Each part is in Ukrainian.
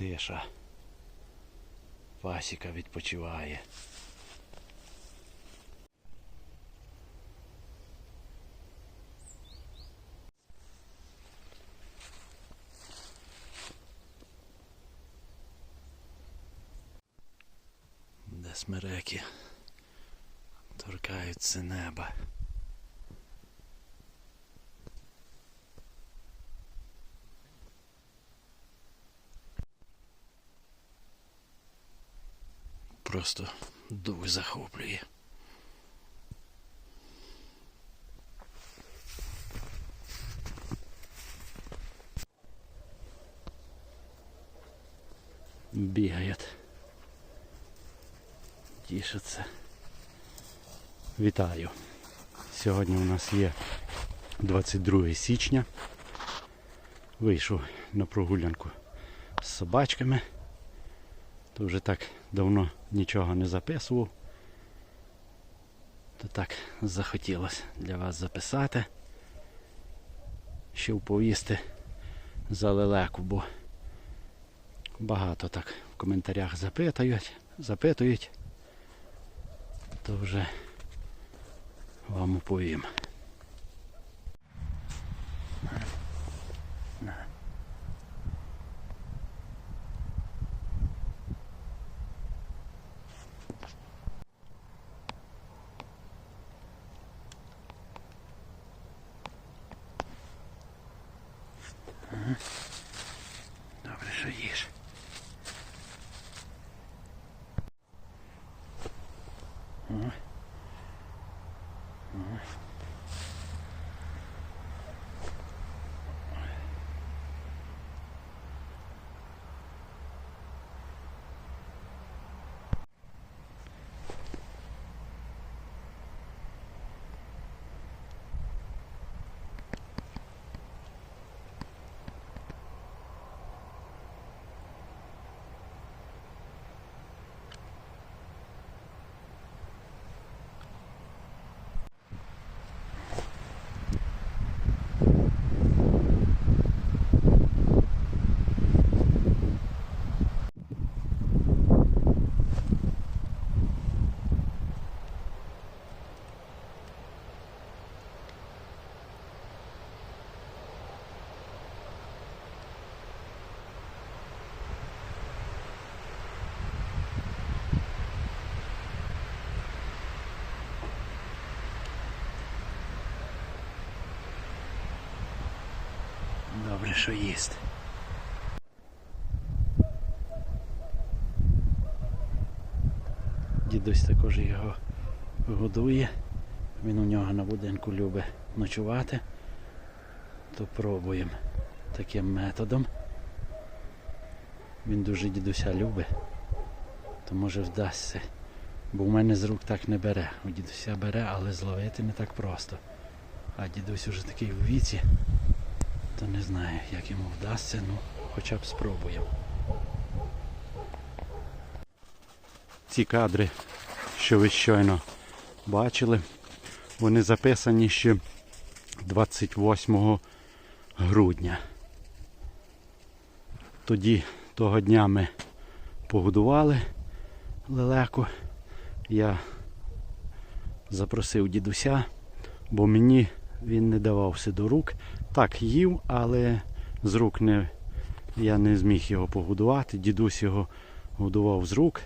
тиша. Васіка відпочиває. Де смереки торкаються неба. Просто дух захоплює. Бігають. Тішаться. Вітаю. Сьогодні у нас є 22 січня. Вийшов на прогулянку з собачками. То вже так давно нічого не записував. То так захотілося для вас записати. Ще повісти за лелеку, бо багато так в коментарях запитують, запитують, то вже вам оповім. Добре, що їж. О. О. Добре, що їсти. Дідусь також його годує. Він у нього на будинку любить ночувати. То пробуємо таким методом. Він дуже дідуся любить, то може вдасться. Бо в мене з рук так не бере. У дідуся бере, але зловити не так просто. А дідусь уже такий в віці, то не знаю, як йому вдасться, ну хоча б спробуємо. Ці кадри, що ви щойно бачили, вони записані ще 28 грудня. Тоді того дня ми погодували лелеку. Я запросив дідуся, бо мені він не давався до рук. Так, їв, але з рук не, я не зміг його погодувати. Дідусь його годував з рук,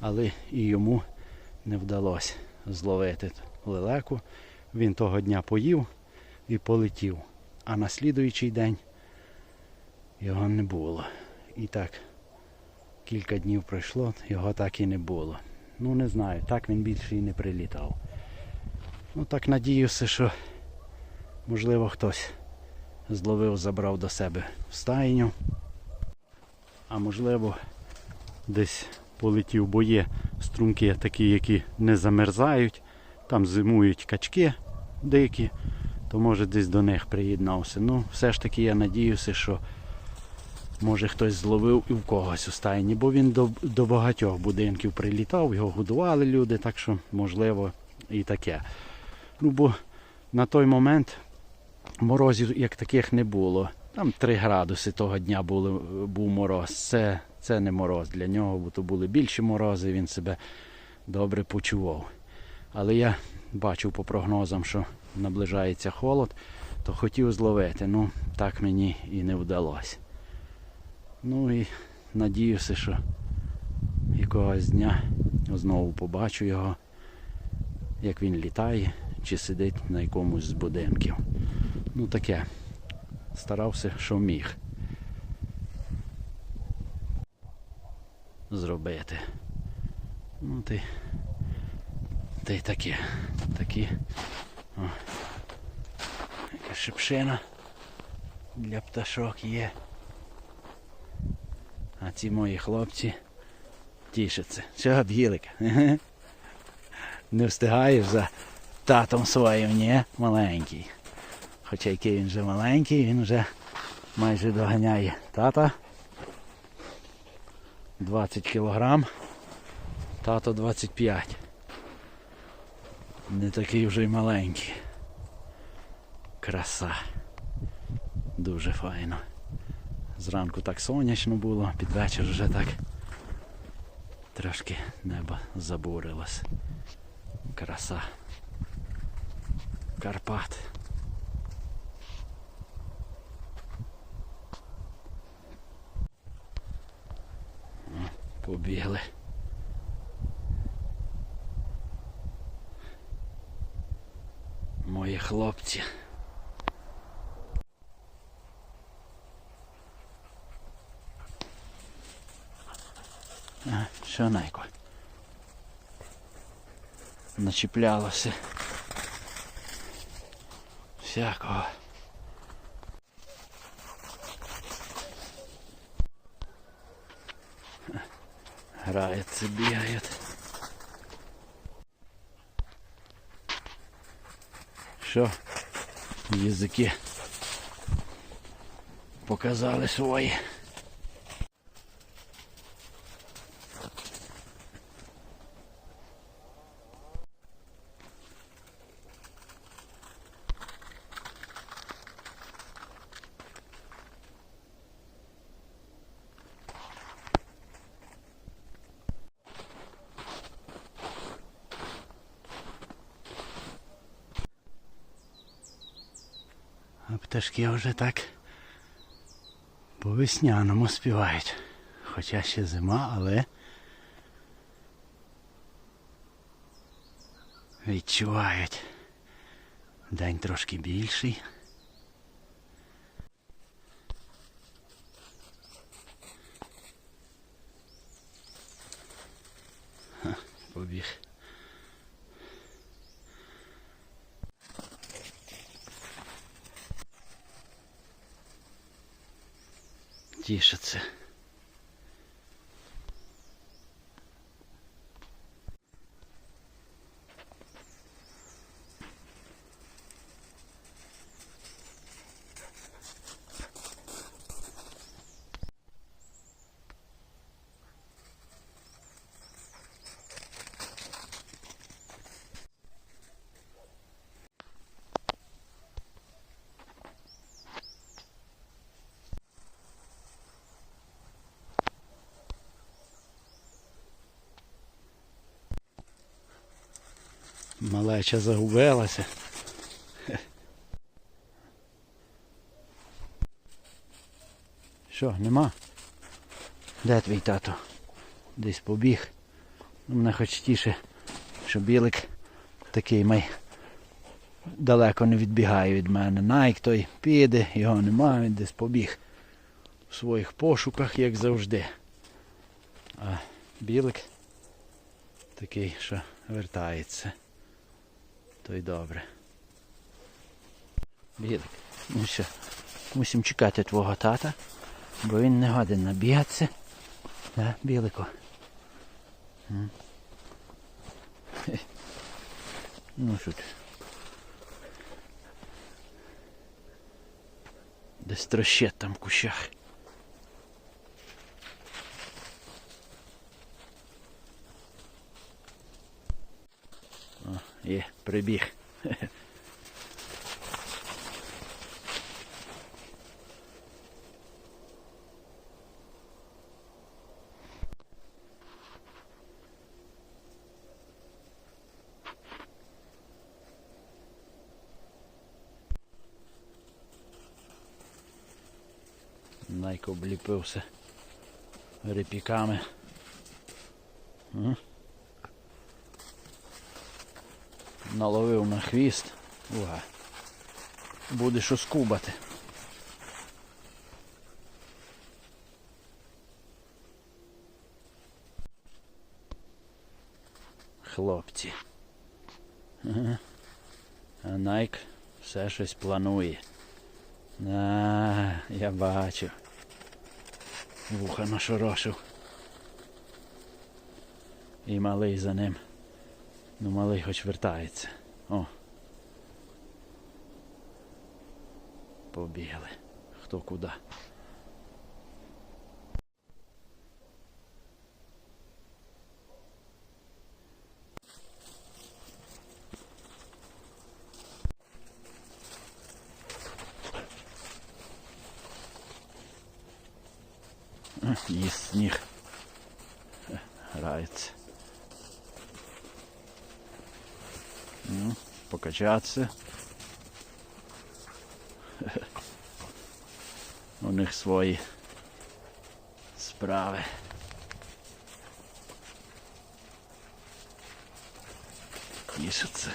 але і йому не вдалося зловити лелеку. Він того дня поїв і полетів. А на слідуючий день його не було. І так, кілька днів пройшло, його так і не було. Ну не знаю, так він більше і не прилітав. Ну так надіюся, що можливо хтось зловив, забрав до себе в стайню. А можливо десь полетів, бо є струмки такі, які не замерзають. Там зимують качки дикі, то може десь до них приєднався. Ну, все ж таки я надіюся, що може хтось зловив і в когось у стайні, бо він до, до багатьох будинків прилітав, його годували люди, так що можливо і таке. Ну, бо на той момент морозів як таких не було. Там 3 градуси того дня були, був мороз. Це, це не мороз для нього, бо то були більші морози, він себе добре почував. Але я бачив по прогнозам, що наближається холод, то хотів зловити. Ну, так мені і не вдалося. Ну і надіюся, що якогось дня знову побачу його, як він літає чи сидить на якомусь з будинків. Ну таке. Старався, що міг. Зробити. Ну ти. Й таке. Такі. О. Яка шипшина для пташок є. А ці мої хлопці тішаться. Чого білика? Не встигаєш за татом своїм, ні? Маленький. Хоча який він вже маленький, він вже майже доганяє тата. 20 кілограм. Тато 25. Не такий вже й маленький. Краса. Дуже файно. Зранку так сонячно було, під вечір вже так трошки небо забурилось. Краса. Карпат. Побігли. Мої хлопці. Що найко? Начіплялося. Всякого. Граються, бігають. Що? Язики показали свої. А пташки вже так по весняному співають. Хоча ще зима, але відчувають. День трошки більший. Ха, Побіг. Тішиться. Малеча загубилася. Що, нема? Де твій тато? Десь побіг. Ну, Мене хоч тіше, що білик такий май далеко не відбігає від мене. Найк той піде, його немає, він десь побіг в своїх пошуках, як завжди. А білик такий, що вертається. То й добре. Білик, ну що, мусимо чекати твого тата, бо він не годен набігатися. Да, білико? Ну що ти? Десь трощить там в кущах. і прибіг. Найк обліпився репіками. Наловив на хвіст. Уга. Буде що. Хлопці. А Найк все щось планує. А, я бачу. Вуха нашорошив. І малий за ним. Ну малий хоч вертається. О. Побігли. Хто куди. Їсть сніг. Грається. Ну, покачатися. У них свої справи. Тішаться.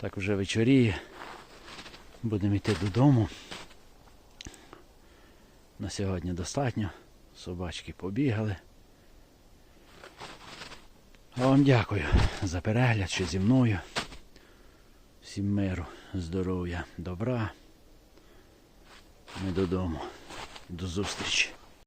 Так вже вечоріє. Будемо йти додому. На сьогодні достатньо. Собачки побігали. А вам дякую за перегляд, що зі мною. Всім миру, здоров'я, добра. Ми додому. До зустрічі.